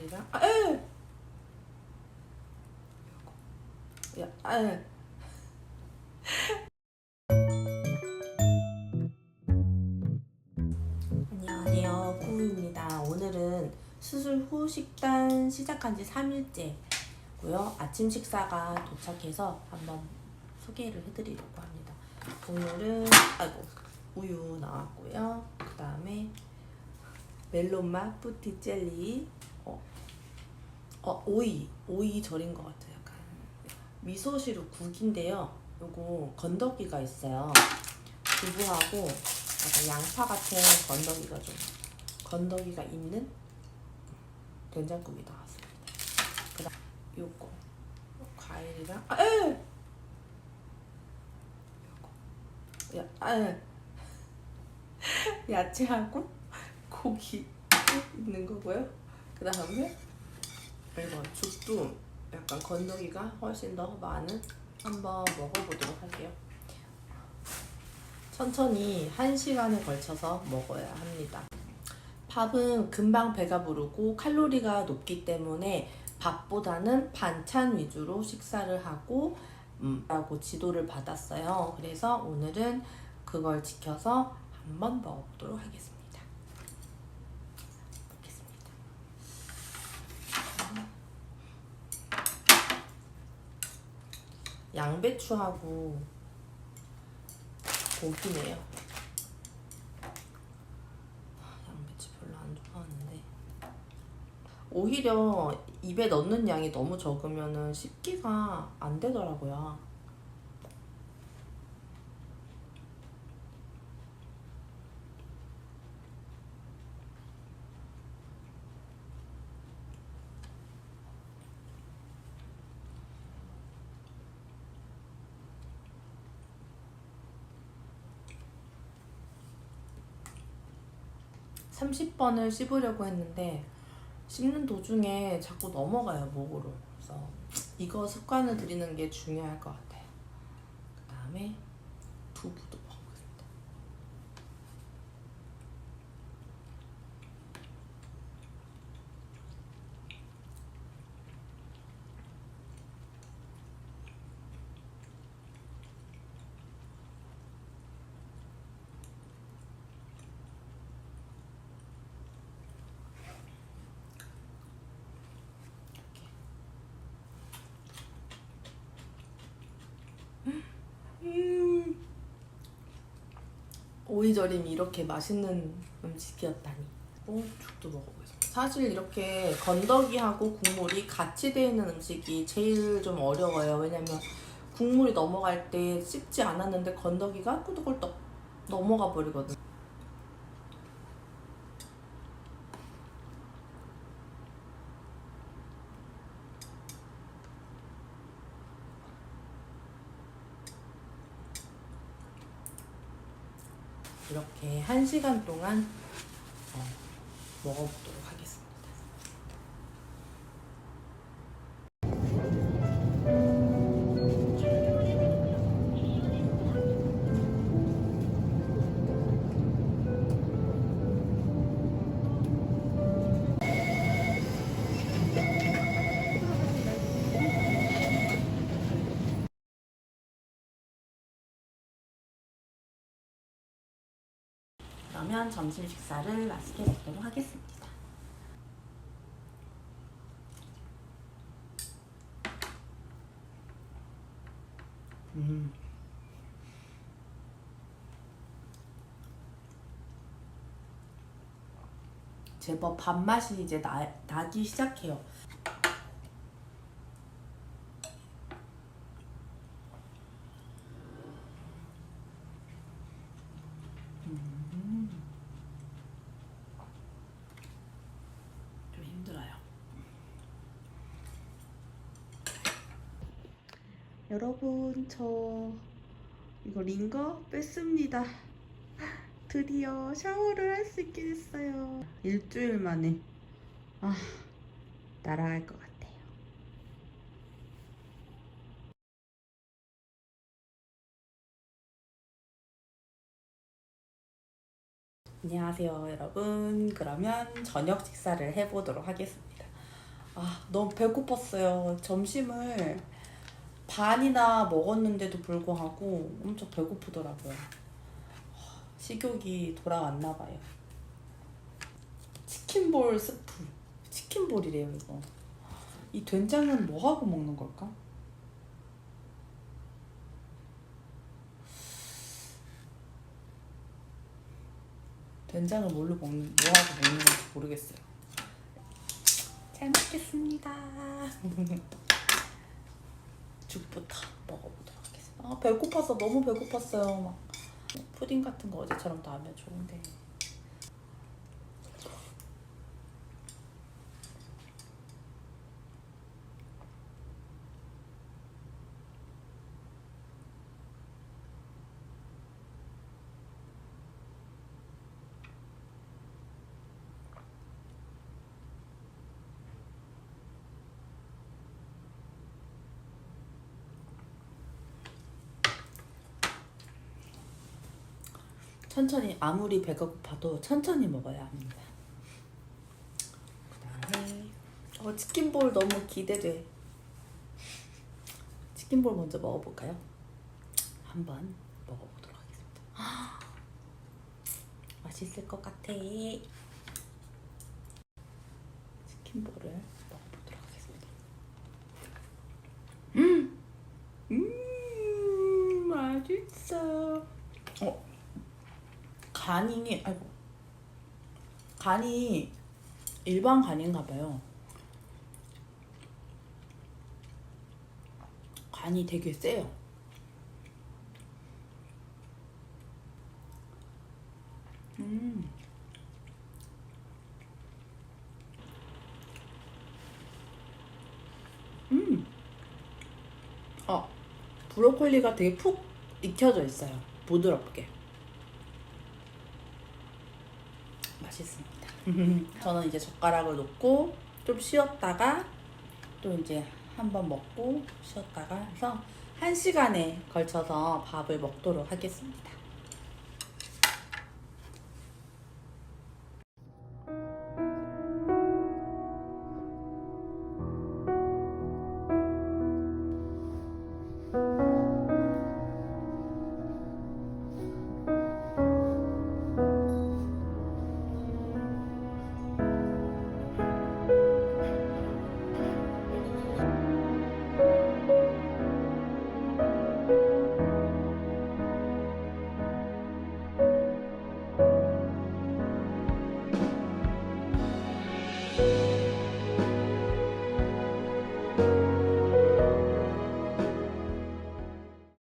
과일이랑 아, 에! 야, 아, 에. 안녕하세요, 꾸우입니다. 오늘은 수술 후 식단 시작한 지 3일째고요. 아침 식사가 도착해서 한번 소개를 해드리려고 합니다. 오늘은 아이고 우유 나왔고요. 그 다음에 멜론맛 뿌티 젤리, 어, 어 오이, 오이 절인 것 같아요. 약간 미소시루 국인데요. 요거 건더기가 있어요. 두부하고 약간 양파 같은 건더기가 좀 건더기가 있는 된장국이 나왔습니다. 그다음 요거 과일이랑 아, 에! 요거 야, 아, 에. 야채하고 고기 있는 거고요. 그 다음에 이거 죽도 약간 건더기가 훨씬 더 많은 한번 먹어보도록 할게요. 천천히 한 시간에 걸쳐서 먹어야 합니다. 밥은 금방 배가 부르고 칼로리가 높기 때문에 밥보다는 반찬 위주로 식사를 하고 음, 라고 지도를 받았어요. 그래서 오늘은 그걸 지켜서 한번 먹어보도록 하겠습니다. 양배추하고 고기네요. 아, 양배추 별로 안 좋아하는데 오히려 입에 넣는 양이 너무 적으면은 씹기가 안 되더라고요. 삼십 번을 씹으려고 했는데 씹는 도중에 자꾸 넘어가요 목으로. 그래서 이거 습관을 들이는 게 중요할 것 같아요. 그 다음에 두부도 오이절임이 이렇게 맛있는 음식이었다니. 오, 죽도 먹어보겠습니다. 사실 이렇게 건더기하고 국물이 같이 되어 있는 음식이 제일 좀 어려워요. 왜냐면 국물이 넘어갈 때 씹지 않았는데 건더기가 꾸덕꾸덕 넘어가 버리거든. 이렇게 한 시간 동안 어, 먹어보도록 그러면 점심 식사를 맛있게 먹도록 하겠습니다. 음. 제법 밥맛이 이제 나, 나기 시작해요. 좀 힘들어요. 여러분 저 이거 링거 뺐습니다. 드디어 샤워를 할 수 있게 됐어요. 일주일 만에 아 날아갈 것 같아요. 안녕하세요 여러분. 그러면 저녁 식사를 해보도록 하겠습니다. 아, 너무 배고팠어요. 점심을 반이나 먹었는데도 불구하고 엄청 배고프더라고요. 하, 식욕이 돌아왔나 봐요. 치킨볼 스프. 치킨볼이래요, 이거. 이 된장은 뭐 하고 먹는 걸까? 된장을 뭘로 먹는, 뭐 하고 먹는 건지 모르겠어요. 잘 먹겠습니다. 죽부터 먹어보도록 하겠습니다. 아, 배고파서 너무 배고팠어요. 막 푸딩 같은 거 어제처럼 나오면 좋은데. 천천히 아무리 배가 고파도 천천히 먹어야 합니다. 그다음에 어, 치킨볼 너무 기대돼. 치킨볼 먼저 먹어볼까요? 한번 먹어보도록 하겠습니다. 맛있을 것 같아. 치킨볼을 먹어보도록 하겠습니다. 음, 음, 맛있어. 어, 간이 아이고 간이 일반 간인가 봐요. 간이 되게 세요. 음. 음. 어, 브로콜리가 되게 푹 익혀져 있어요. 부드럽게. 맛있습니다. 저는 이제 젓가락을 놓고 좀 쉬었다가 또 이제 한번 먹고 쉬었다가 해서 한 시간에 걸쳐서 밥을 먹도록 하겠습니다.